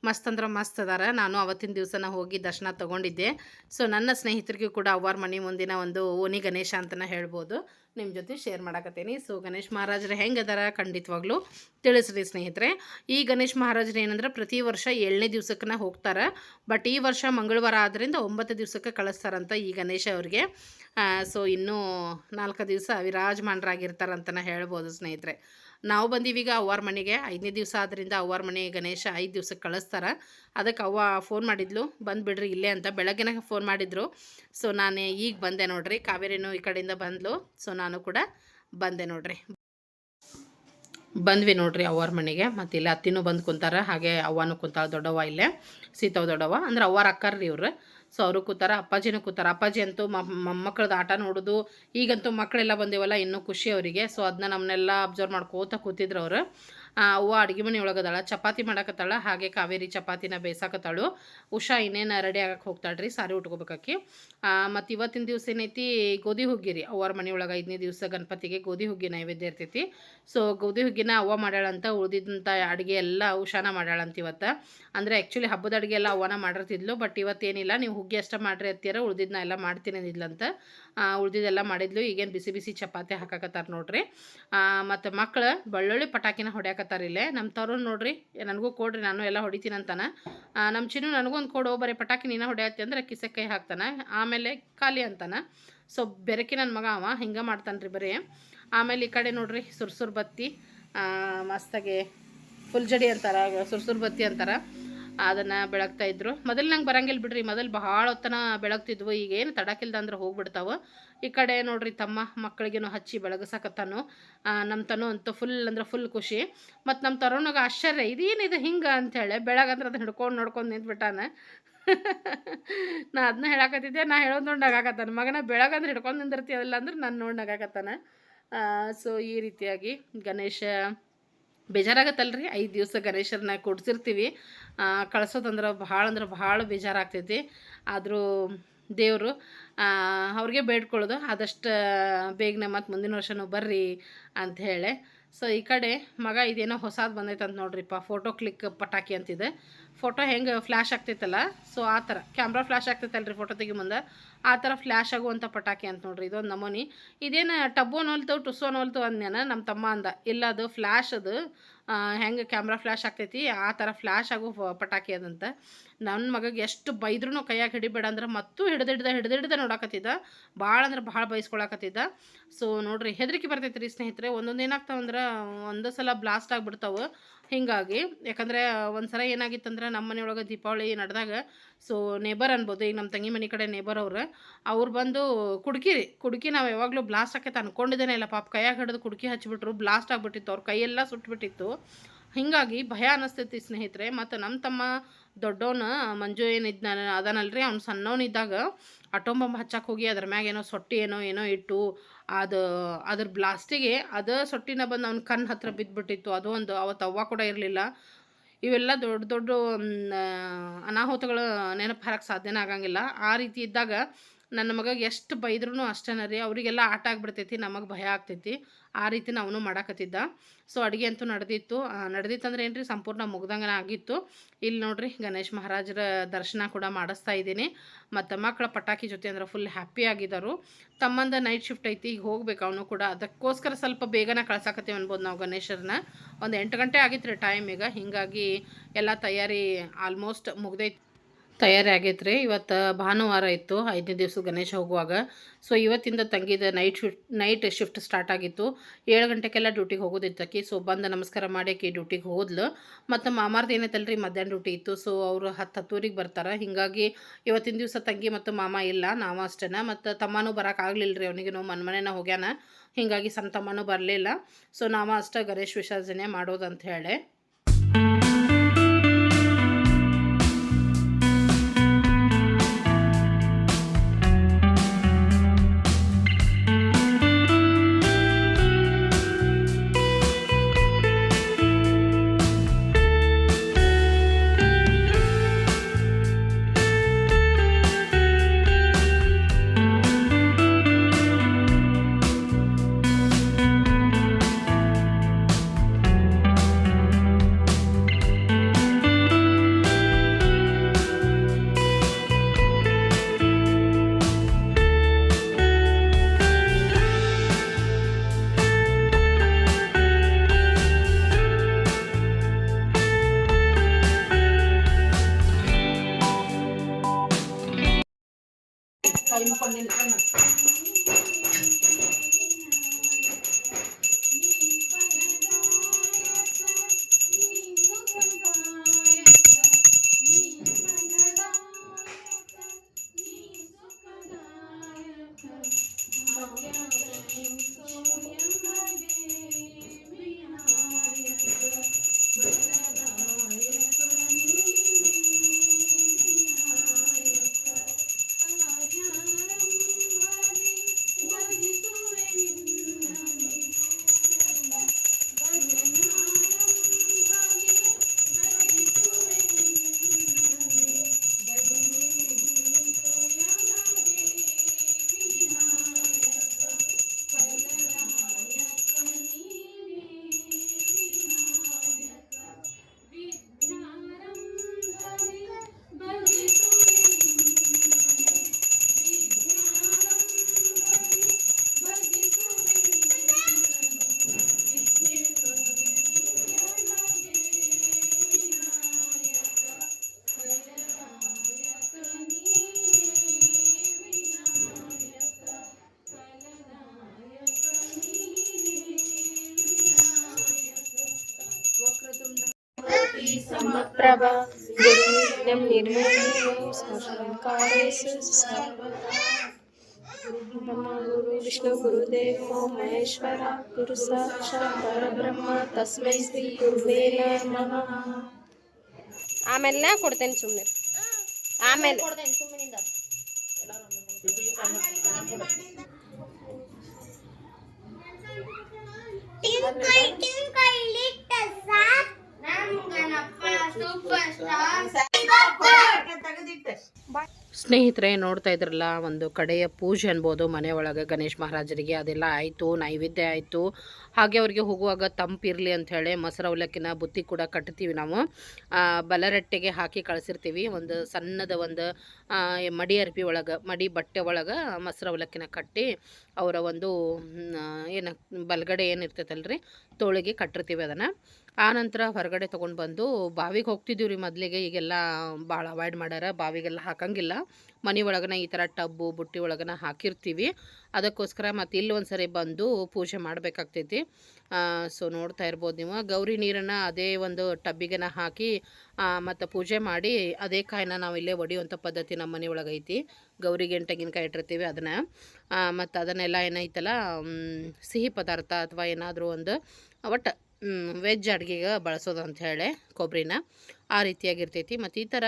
ಮಸ್ತ್ ಅಂದ್ರೆ ಮಸ್ತ್ ಅದಾರ. ನಾನು ಅವತ್ತಿನ ದಿವಸನ ಹೋಗಿ ದರ್ಶನ ತೊಗೊಂಡಿದ್ದೆ. ಸೊ ನನ್ನ ಸ್ನೇಹಿತರಿಗೂ ಕೂಡ ಅವ್ರ ಮನೆ ಮುಂದಿನ ಒಂದು ಓನಿ ಗಣೇಶ ಅಂತ ಹೇಳ್ಬೋದು. ನಿಮ್ಮ ಜೊತೆ ಶೇರ್ ಮಾಡಕತ್ತೀನಿ. ಸೊ ಗಣೇಶ್ ಮಹಾರಾಜರು ಹೆಂಗೆ ಅದಾರ ಖಂಡಿತವಾಗ್ಲೂ ತಿಳಿಸ್ರಿ ಸ್ನೇಹಿತರೆ. ಈ ಗಣೇಶ್ ಮಹಾರಾಜರು ಏನಂದ್ರೆ, ಪ್ರತಿ ವರ್ಷ ಏಳನೇ ದಿವ್ಸಕ್ಕನ ಹೋಗ್ತಾರೆ. ಬಟ್ ಈ ವರ್ಷ ಮಂಗಳವಾರ ಆದ್ದರಿಂದ ಒಂಬತ್ತು ದಿವ್ಸಕ್ಕೆ ಕಳಿಸ್ತಾರಂತ ಈ ಗಣೇಶ ಅವ್ರಿಗೆ. ಸೊ ಇನ್ನೂ ನಾಲ್ಕು ದಿವಸ ವಿರಾಜಮಾನರಾಗಿರ್ತಾರಂತನ ಹೇಳ್ಬೋದು ಸ್ನೇಹಿತರೆ. ನಾವು ಬಂದೀವೀಗ ಅವ್ವಾರ ಮನೆಗೆ. ಐದನೇ ದಿವಸ ಆದ್ದರಿಂದ ಅವ್ವಾರ ಮನೆ ಗಣೇಶ ಐದು ದಿವ್ಸಕ್ಕೆ ಕಳಿಸ್ತಾರೆ. ಅದಕ್ಕೆ ಅವ್ವ ಫೋನ್ ಮಾಡಿದ್ಲು. ಬಂದುಬಿಡ್ರಿ ಇಲ್ಲೇ ಅಂತ ಬೆಳಗ್ಗೆನೇ ಫೋನ್ ಮಾಡಿದ್ರು. ಸೊ ನಾನು ಈಗ ಬಂದೆ ನೋಡ್ರಿ. ಕಾವೇರಿನೂ ಈ ಕಡೆಯಿಂದ ಬಂದ್ಲು. ಸೊ ನಾನು ಕೂಡ ಬಂದೆ ನೋಡ್ರಿ. ಬಂದ್ವಿ ನೋಡ್ರಿ ಅವ್ವಾರ ಮನೆಗೆ. ಮತ್ತು ಇಲ್ಲಿ ಅತ್ತಿನೂ ಬಂದು ಕುಂತಾರೆ. ಹಾಗೆ ಅವ್ವನೂ ಕುಂತಾಳೆ ದೊಡ್ಡವ್ವ ಇಲ್ಲೇ. ಸೀತಾವ್ ದೊಡ್ಡವ್ವ. ಅಂದ್ರೆ ಅವ್ವಾರ ಅಕ್ಕಾರ್ರಿ ಇವ್ರು. ಸೊ ಅವರು ಕೂತಾರ, ಅಪ್ಪಾಜಿನೂ ಕೂತಾರ. ಅಪ್ಪಾಜಿ ಅಂತೂ ಮಕ್ಕಳದ ಆಟ ನೋಡೋದು, ಈಗಂತೂ ಮಕ್ಕಳೆಲ್ಲ ಬಂದಿವಲ್ಲ, ಇನ್ನೂ ಖುಷಿ ಅವರಿಗೆ. ಸೊ ಅದನ್ನ ನಮ್ಮನ್ನೆಲ್ಲ ಅಬ್ಸರ್ವ್ ಮಾಡ್ಕೋತ ಕೂತಿದ್ರು ಅವರು. ಅವ್ವ ಅಡುಗೆ ಮನೆ ಒಳಗದಾಳ, ಚಪಾತಿ ಮಾಡಕತ್ತಾಳ, ಹಾಗೆ ಕಾವೇರಿ ಚಪಾತಿನ ಬೇಯಿಸಾಕತ್ತಾಳು ಉಷಾ ಇನ್ನೇನು ರೆಡಿ ಆಗಕ್ಕೆ ಹೋಗ್ತಾಳ್ರಿ, ಸಾರಿ ಉಟ್ಕೋಬೇಕಾಕಿ ಮತ್ತು ಇವತ್ತಿನ ದಿವಸ ಏನೈತಿ, ಗೋಧಿ ಹುಗ್ಗಿರಿ ಅವ್ವರ ಮನೆ ಒಳಗೆ ಐದನೇ ದಿವಸ ಗಣಪತಿಗೆ ಗೋಧಿ ಹುಗ್ಗಿ ನೈವೇದ್ಯ ಇರ್ತೈತಿ. ಸೊ ಗೋಧಿ ಹುಗ್ಗಿನ ಅವ್ವ ಮಾಡ್ಯಾಳಂತ ಉಳಿದಿದ್ದಂಥ ಅಡುಗೆ ಎಲ್ಲ ಉಷಾನ ಮಾಡ್ಯಾಳಂತ ಇವತ್ತು. ಅಂದರೆ ಆ್ಯಕ್ಚುಲಿ ಹಬ್ಬದ ಅಡುಗೆ ಎಲ್ಲ ಅವ್ವನ ಮಾಡಿರ್ತಿದ್ಲು ಬಟ್ ಇವತ್ತೇನಿಲ್ಲ, ನೀವು ಹುಗ್ಗಿ ಅಷ್ಟ ಮಾಡ್ರಿ ಅತ್ತಿಯರ ನಾ ಎಲ್ಲ ಮಾಡ್ತೀನಿ ಅಂದಿದ್ಲಂತ. ಉಳ್ದಿದ್ದೆಲ್ಲ ಮಾಡಿದ್ಲು. ಈಗೇನು ಬಿಸಿ ಬಿಸಿ ಚಪಾತಿ ಹಾಕಕತ್ತಾರೆ ನೋಡ್ರಿ. ಮತ್ತು ಮಕ್ಕಳು ಬೆಳ್ಳುಳ್ಳಿ ಪಟಾಕಿನ ಹೊಡ್ಯಾಕತ್ತಾರ ಇಲ್ಲೇ. ನಮ್ಮ ತವರು ನೋಡ್ರಿ ನನಗೂ ಕೊಡ್ರಿ, ನಾನು ಎಲ್ಲ ಹೊಡಿತೀನಿ ಅಂತಾನೆ. ನಮ್ಮ ಚಿನ್ನು ನನಗೊಂದು ಕೊಡು, ಬರೀ ಪಟಾಕಿ ನೀನು ಹೊಡ್ಯಾತಿ ಅಂದ್ರೆ ಕಿಸೆ ಕೈ ಹಾಕ್ತಾನೆ. ಆಮೇಲೆ ಖಾಲಿ ಅಂತಾನೆ. ಸೊ, ಬೆರಕಿ ನನ್ನ ಮಗ ಅವ, ಹಿಂಗೆ ಮಾಡ್ತಾನೆ ರೀ ಬರೀ. ಆಮೇಲೆ ಈ ಕಡೆ ನೋಡ್ರಿ, ಸುರ್ಸುರ್ ಬತ್ತಿ ಮಸ್ತಾಗೆ, ಫುಲ್ ಜಡಿ ಅಂತಾರೆ, ಸುರ್ಸುರ್ ಬತ್ತಿ ಅಂತಾರೆ. ಅದನ್ನು ಬೆಳಗ್ತಾ ಇದ್ರು. ಮೊದಲು ನಂಗೆ ಬರಂಗಿಲ್ಲ ಬಿಡ್ರಿ, ಮೊದಲು ಭಾಳ ಹೊತ್ತನ ಬೆಳಗ್ತಿದ್ವು. ಈಗೇನು ತಡಕಿಲ್ದ ಅಂದ್ರೆ ಹೋಗ್ಬಿಡ್ತಾವೆ. ಈ ಕಡೆ ನೋಡ್ರಿ ತಮ್ಮ ಮಕ್ಕಳಿಗೇನು ಹಚ್ಚಿ ಬೆಳಗಸಕತ್ತಾನು. ನಮ್ಮ ತನು ಅಂತೂ ಫುಲ್ ಅಂದ್ರೆ ಫುಲ್ ಖುಷಿ. ಮತ್ತು ನಮ್ಮ ತರೋನಾಗ ಆಶ್ಚರ್ಯ ಇದೇನಿದು ಹಿಂಗೆ ಅಂಥೇಳಿ ಬೆಳಗಂದ್ರೆ ಅದನ್ನ ಹಿಡ್ಕೊಂಡು ನೋಡ್ಕೊಂಡು ನಿಂತ್ಬಿಟ್ಟಾನ. [laughs] ನಾ ಅದನ್ನ ಹೇಳಕತ್ತಿದ್ದೆ, ನಾ ಹೇಳೋದು ನೋಡಿ ನಗಾಕತ್ತಾನ. ಮಗನ ಬೆಳಗಂದ್ರೆ ಹಿಡ್ಕೊಂಡು ನಿಂದಿರ್ತಿ ಅಲ್ಲ ಅಂದ್ರೆ ನಾನು ನೋಡಿ ನಗಾಕತ್ತಾನ. ಸೊ ಈ ರೀತಿಯಾಗಿ ಗಣೇಶ ಬೇಜಾರಾಗತ್ತಲ್ರಿ? ಐದು ದಿವಸ ಗಣೇಶರನ್ನ ಕೊಡ್ಸಿರ್ತೀವಿ. ಕಳ್ಸೋದಂದ್ರೆ ಭಾಳ ಅಂದ್ರೆ ಭಾಳ ಬೇಜಾರಾಗ್ತೈತಿ. ಆದರೂ ದೇವರು ಅವ್ರಿಗೆ ಬೇಡ್ಕೊಳ್ಳೋದು ಆದಷ್ಟು ಬೇಗನೆ ಮತ್ತು ಮುಂದಿನ ವರ್ಷನೂ ಬರ್ರಿ ಅಂತ ಹೇಳಿ. ಸೊ ಈ ಕಡೆ ಮಗ ಇದೇನೋ ಹೊಸದು ಬಂದೈತೆ ಅಂತ ನೋಡ್ರಿಪ್ಪ. ಫೋಟೋ ಕ್ಲಿಕ್ ಪಟಾಕಿ ಅಂತಿದೆ. ಫೋಟೋ ಹೆಂಗೆ ಫ್ಲ್ಯಾಶ್ ಆಗ್ತೈತಲ್ಲ? ಸೊ ಆ ಥರ. ಕ್ಯಾಮ್ರಾ ಫ್ಲ್ಯಾಶ್ ಆಗ್ತೈತಲ್ರಿ ಫೋಟೋ ತೆಗಿ ಮುಂದೆ ಆ ಥರ ಫ್ಲ್ಯಾಶ್ ಆಗುವಂಥ ಪಟಾಕಿ ಅಂತ ನೋಡ್ರಿ, ಇದೊಂದು ನಮೂನಿ. ಇದೇನು ಟಬ್ಬು ನೋಲ್ತು ಟುಸ್ಸೋ ನೋಲ್ತು ಅಂದ್ಯಾನ ನಮ್ಮ ತಮ್ಮ ಅಂದ, ಇಲ್ಲ ಅದು ಫ್ಲ್ಯಾಶ್ ಅದು. ಹೆಂಗೆ ಕ್ಯಾಮ್ರಾ ಫ್ಲ್ಯಾಶ್ ಆಗ್ತೈತಿ, ಆ ಥರ ಫ್ಲ್ಯಾಶ್ ಆಗೋ ಪಟಾಕಿ ಅದಂತ. ನನ್ನ ಮಗಗೆ ಎಷ್ಟು ಬೈದ್ರೂ ಕೈಯಾಗ ಹಿಡಿಬೇಡ ಅಂದ್ರೆ ಮತ್ತೂ ಹಿಡ್ದಿಡ್ದ ಹಿಡ್ದಿಡ್ದ ನೋಡಾಕತ್ತಿದ್ದ. ಭಾಳ ಅಂದ್ರೆ ಭಾಳ ಬೈಸ್ಕೊಳಕತ್ತಿದ್ದ. ಸೊ ನೋಡ್ರಿ, ಹೆದರಿಕೆ ಬರ್ತೈತೆ ರೀ ಸ್ನೇಹಿತರೆ, ಒಂದೊಂದು ಏನಾಗ್ತಾವಂದ್ರೆ ಒಂದು ಸಲ ಬ್ಲಾಸ್ಟ್ ಆಗಿಬಿಡ್ತಾವೆ. ಹೀಗಾಗಿ, ಯಾಕಂದರೆ ಒಂದು ಸಲ ಏನಾಗಿತ್ತಂದ್ರೆ ನಮ್ಮ ಮನೆಯೊಳಗೆ ದೀಪಾವಳಿ ನಡೆದಾಗ ಸೊ ನೇಬರ್ ಅನ್ಬೋದು, ಈಗ ನಮ್ಮ ತಂಗಿ ಮನೆ ಕಡೆ ನೇಬರ್ ಅವ್ರು ಅವ್ರು ಬಂದು ಕುಡ್ಕಿ ಕುಡ್ಕಿ ನಾವು ಯಾವಾಗಲೂ ಬ್ಲಾಸ್ಟ್ ಆಕೈತೆ ಅಂದ್ಕೊಂಡಿದ್ದೇನೆ ಇಲ್ಲ, ಪಾಪ ಕೈಯಾಗ ಹಿಡಿದು ಕುಡ್ಕಿ ಹಚ್ಚಿಬಿಟ್ರು ಬ್ಲಾಸ್ಟ್ ಆಗಿಬಿಟ್ಟಿತ್ತು, ಅವ್ರ ಕೈಯೆಲ್ಲ ಸುಟ್ಬಿಟ್ಟಿತ್ತು. ಹೀಗಾಗಿ ಭಯ ಅನ್ನಿಸ್ತೈತಿ ಸ್ನೇಹಿತರೆ, ಮತ್ತು ನಮ್ಮ ತಮ್ಮ ದೊಡ್ಡವನ ಮಂಜು ಏನಿದ್ದ ಅದಾನಲ್ರಿ, ಅವ್ನು ಸಣ್ಣವನಿದ್ದಾಗ ಅಟೋಮ್ ಬಾಂಬ್ ಹಚ್ಚಕ್ಕೆ ಹೋಗಿ ಅದ್ರ ಮ್ಯಾಗ ಏನೋ ಸೊಟ್ಟಿ ಏನೋ ಏನೋ ಇಟ್ಟು ಅದು, ಅದ್ರ ಬ್ಲಾಸ್ಟಿಗೆ ಅದು ಸೊಟ್ಟಿನ ಬಂದು ಅವ್ನ ಕಣ್ಣು ಹತ್ರ ಬಿದ್ದುಬಿಟ್ಟಿತ್ತು ಅದು ಒಂದು ಅವತ್ತು ಅವ್ವ ಕೂಡ ಇರಲಿಲ್ಲ. ಇವೆಲ್ಲ ದೊಡ್ಡ ದೊಡ್ಡ ಅನಾಹುತಗಳು ನೆನಪು ಹಾಕಕ್ಕೆ ಸಾಧ್ಯನೇ ಆಗಂಗಿಲ್ಲ. ಆ ರೀತಿ ಇದ್ದಾಗ ನನ್ನ ಮಗಗೆ ಎಷ್ಟು ಬೈದ್ರೂ ಅಷ್ಟೇ ರೀ ಅವರಿಗೆಲ್ಲ ಆಟ ಆಗ್ಬಿಡ್ತೈತಿ, ನಮಗೆ ಭಯ ಆಗ್ತೈತಿ. ಆ ರೀತಿ ನಾವು ಮಾಡಾಕತ್ತಿದ್ದ. ಸೊ ಅಡುಗೆ ಅಂತೂ ನಡೆದಿತ್ತು. ನಡೆದಿತ್ತಂದ್ರೆ ಏನು ರೀ ಸಂಪೂರ್ಣ ಮುಗ್ದಂಗನ ಆಗಿತ್ತು. ಇಲ್ಲಿ ನೋಡ್ರಿ, ಗಣೇಶ್ ಮಹಾರಾಜರ ದರ್ಶನ ಕೂಡ ಮಾಡಿಸ್ತಾ ಇದ್ದೀನಿ. ಮತ್ತು ಮಕ್ಕಳ ಪಟಾಕಿ ಜೊತೆ ಅಂದ್ರೆ ಫುಲ್ ಹ್ಯಾಪಿ ಆಗಿದ್ದರು ತಮ್ಮಂದ ನೈಟ್ ಶಿಫ್ಟ್ ಐತಿ, ಈಗ ಹೋಗ್ಬೇಕು ಅವನು ಕೂಡ. ಅದಕ್ಕೋಸ್ಕರ ಸ್ವಲ್ಪ ಬೇಗನೆ ಕಳ್ಸಾಕತ್ತೀವಿ ಅನ್ಬೋದು ನಾವು ಗಣೇಶರನ್ನ ಒಂದು ಎಂಟು ಗಂಟೆ ಆಗಿತ್ತು ರೀ ಟೈಮ್ ಈಗ. ಹೀಗಾಗಿ ಎಲ್ಲ ತಯಾರಿ ಆಲ್ಮೋಸ್ಟ್ ಮುಗ್ದೈತಿ. ತಯಾರಿ ಆಗೈತೆ ರೀ ಇವತ್ತು ಭಾನುವಾರ ಇತ್ತು, ಐದನೇ ದಿವಸ ಗಣೇಶ ಹೋಗುವಾಗ. ಸೊ ಇವತ್ತಿಂದ ತಂಗಿದ night shift night shift start ಆಗಿತ್ತು. ಏಳು ಗಂಟೆಗೆಲ್ಲ ಡ್ಯೂಟಿಗೆ ಹೋಗೋದಿತ್ತಕ್ಕಿ ಸೊ ಬಂದು ನಮಸ್ಕಾರ ಮಾಡಿ ಆಕಿ ಡ್ಯೂಟಿಗೆ ಹೋದ್ಲು. ಮತ್ತು ಮಾಮಾರ್ದು ಏನೈತಲ್ಲ ರೀ ಮಧ್ಯಾಹ್ನ ಡ್ಯೂಟಿ ಇತ್ತು. ಸೊ ಅವರು ಹತ್ತು ಹತ್ತೂರಿಗೆ ಬರ್ತಾರೆ. ಹೀಗಾಗಿ ಇವತ್ತಿನ ದಿವಸ ತಂಗಿ ಮತ್ತು ಮಾಮ ಇಲ್ಲ. ನಾವು ಅಷ್ಟೇನ. ಮತ್ತು ತಮ್ಮನೂ ಬರೋಕ್ಕಾಗಲಿಲ್ಲ ರೀ ಅವನಿಗೆ ನಾವು ಮನ್ಮನೆನ ಹೋಗ್ಯಾನ. ಹೀಗಾಗಿ ಸಣ್ಣ ತಮ್ಮನೂ ಬರಲಿಲ್ಲ. ಸೊ ನಾವು ಅಷ್ಟೇ ಗಣೇಶ್ ವಿಸರ್ಜನೆ ಮಾಡೋದಂತ ಹೇಳಿ. ब्रह्मा गुरु विष्णु गुरुदेव महेश्वरा गुरु साक्षात् परब्रह्म तस्मै श्री गुरुवे नमः ಆಮೇಲೆ ನಾ ಕೊಡ್ತೇನೆ ಸುಮ್ಮನೆ ಆಮೇಲೆ ಟಿಂಕಲ್ ಸ್ನೇಹಿತರೆ, ನೋಡ್ತಾ ಇದ್ರಲ್ಲ, ಒಂದು ಕಡೆಯ ಪೂಜೆ ಅನ್ಬೋದು ಮನೆ ಒಳಗೆ ಗಣೇಶ್ ಮಹಾರಾಜರಿಗೆ. ಅದೆಲ್ಲ ಆಯಿತು, ನೈವೇದ್ಯ ಆಯಿತು. ಹಾಗೆ ಅವರಿಗೆ ಹೋಗುವಾಗ ತಂಪಿರಲಿ ಅಂಥೇಳಿ ಮೊಸರು ಅವಲಕ್ಕಿನ ಬುತ್ತಿ ಕೂಡ ಕಟ್ತೀವಿ ನಾವು. ಬಲರಟ್ಟೆಗೆ ಹಾಕಿ ಕಳಿಸಿರ್ತೀವಿ. ಒಂದು ಸಣ್ಣದ ಒಂದು ಮಡಿ ಅರ್ಪಿ ಒಳಗೆ, ಮಡಿ ಬಟ್ಟೆ ಒಳಗೆ ಮೊಸರು ಅವಲಕ್ಕಿನ ಕಟ್ಟಿ ಅವರ ಒಂದು ಏನು, ಬಲಗಡೆ ಏನಿರ್ತೈತಲ್ರಿ, ತೋಳಿಗೆ ಕಟ್ಟಿರ್ತೀವಿ ಅದನ್ನು. ಆನಂತರ ಹೊರಗಡೆ ತೊಗೊಂಡು ಬಂದು ಬಾವಿಗೆ ಹೋಗ್ತಿದ್ದೀವಿ ರೀ ಮೊದಲಿಗೆ, ಈಗೆಲ್ಲ ಭಾಳ ಅವಾಯ್ಡ್ ಮಾಡ್ಯಾರ ಬಾವಿಗೆಲ್ಲ ಹಾಕಂಗಿಲ್ಲ. ಮನೆ ಒಳಗನ ಈ ಥರ ಟಬ್ಬು, ಬುಟ್ಟಿ ಒಳಗನ ಹಾಕಿರ್ತೀವಿ. ಅದಕ್ಕೋಸ್ಕರ ಮತ್ತು ಇಲ್ಲಿ ಒಂದು ಸರಿ ಬಂದು ಪೂಜೆ ಮಾಡಬೇಕಾಗ್ತೈತಿ. ಸೊ ನೋಡ್ತಾ ಇರ್ಬೋದು ನೀವು. ಗೌರಿ ನೀರನ್ನು ಅದೇ ಒಂದು ಟಬ್ಬಿಗೆನ ಹಾಕಿ ಮತ್ತು ಪೂಜೆ ಮಾಡಿ ಅದೇ ಕಾಯಿನ ನಾವು ಇಲ್ಲೇ ಒಡೆಯುವಂಥ ಪದ್ಧತಿ ನಮ್ಮ ಮನೆ ಒಳಗೆ ಐತಿ. ಗೌರಿಗೆ ತೆಂಗಿನಕಾಯಿ ಇಟ್ಟಿರ್ತೀವಿ ಅದನ್ನು. ಮತ್ತು ಅದನ್ನೆಲ್ಲ ಏನೈತಲ್ಲ ಸಿಹಿ ಪದಾರ್ಥ ಅಥವಾ ಏನಾದರೂ ಒಂದು, ಒಟ್ಟು ವೆಜ್ ಅಡುಗೆಗೆ ಬಳಸೋದು ಅಂತ ಹೇಳಿ ಕೊಬ್ಬರಿನ ಆ ರೀತಿಯಾಗಿರ್ತೈತಿ. ಮತ್ತು ಈ ಥರ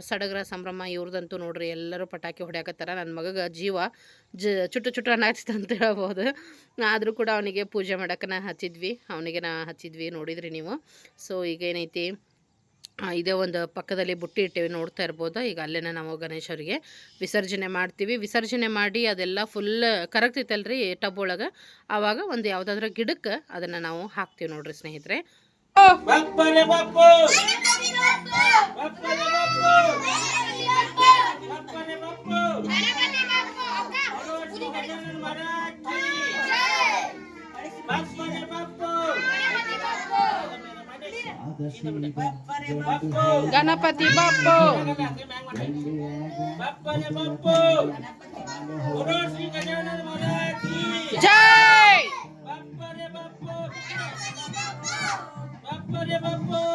ಸಡಗರ ಸಂಭ್ರಮ ಇವ್ರದಂತೂ ನೋಡ್ರಿ ಎಲ್ಲರೂ ಪಟಾಕಿ ಹೊಡ್ಯಾಕತ್ತಾರ. ನನ್ನ ಮಗಗೆ ಜೀವ ಜ ಚುಟ್ಟು ಚುಟ್ಟು ಅನ್ನಾಗ್ತಿತ್ತು ಅಂತ ಹೇಳ್ಬೋದು. ಆದರೂ ಕೂಡ ಅವನಿಗೆ ಪೂಜೆ ಮಾಡೋಕೆ ನಾ ಹಚ್ಚಿದ್ವಿ. ಅವನಿಗೆ ನಾ ಹಚ್ಚಿದ್ವಿ ನೋಡಿದ್ರಿ ನೀವು. ಸೊ ಈಗ ಏನೈತಿ ಆ, ಇದೇ ಒಂದು ಪಕ್ಕದಲ್ಲಿ ಬುಟ್ಟಿ ಇಟ್ಟೇವೆ ನೋಡ್ತಾ ಇರ್ಬೋದು ಈಗ ಅಲ್ಲೇನ ನಾವು ಗಣೇಶರಿಗೆ ವಿಸರ್ಜನೆ ಮಾಡ್ತೀವಿ ವಿಸರ್ಜನೆ ಮಾಡಿ ಅದೆಲ್ಲ ಫುಲ್ ಕರಗ್ತೈತಲ್ರಿ ಟಬ್ ಒಳಗೆ ಆವಾಗ ಒಂದು ಯಾವುದಾದ್ರು ಗಿಡಕ್ಕೆ ಅದನ್ನು ನಾವು ಹಾಕ್ತೀವಿ ನೋಡ್ರಿ ಸ್ನೇಹಿತರೆ Ganapati Bapo Jai! Bapak Bapak.